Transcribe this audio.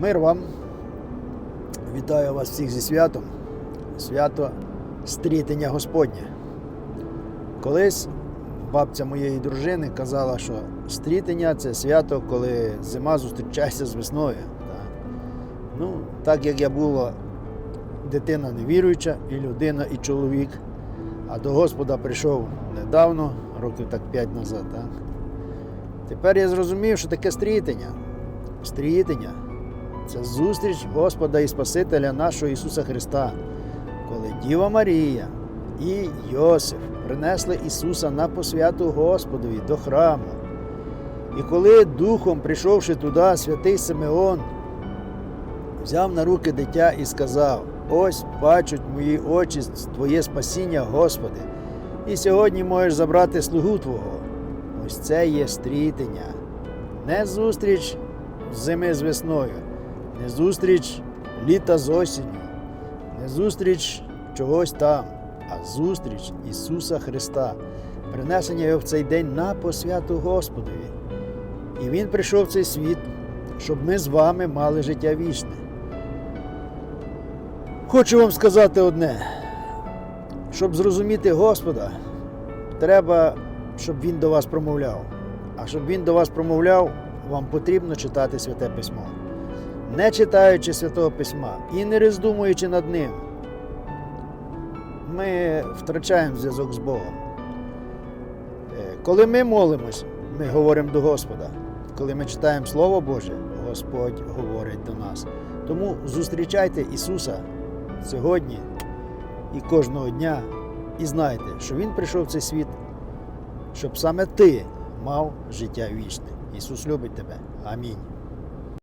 Мир вам. Вітаю вас всіх зі святом. Свято стрітення Господнє. Колись бабця моєї дружини казала, що стрітення це свято, коли зима зустрічається з весною. Ну, так як я була дитина невіруюча, і людина, і чоловік, а до Господа прийшов недавно, років так п'ять назад. Так. Тепер я зрозумів, що таке стрітення. Стрітення це зустріч Господа і Спасителя нашого Ісуса Христа, коли Діва Марія і Йосиф принесли Ісуса на посвяту Господові до храму. І коли духом, прийшовши туди, святий Симеон, взяв на руки дитя і сказав: Ось бачать мої очі Твоє спасіння, Господи, і сьогодні можеш забрати слугу Твого. Ось це є стрітення, не зустріч зими з весною, не зустріч літа з осінню, не зустріч чогось там, а зустріч Ісуса Христа, принесення Його в цей день на посвяту Господові. І Він прийшов в цей світ, щоб ми з вами мали життя вічне. Хочу вам сказати одне: щоб зрозуміти Господа, треба, щоб Він до вас промовляв. А щоб Він до вас промовляв, вам потрібно читати Святе Письмо. Не читаючи Святого Письма і не роздумуючи над ним, ми втрачаємо зв'язок з Богом. Е, Коли ми молимось, ми говоримо до Господа. Коли ми читаємо Слово Боже, Господь говорить до нас. Тому зустрічайте Ісуса сьогодні і кожного дня, і знайте, що Він прийшов в цей світ, щоб саме ти мав життя вічне. Ісус любить тебе. Амінь.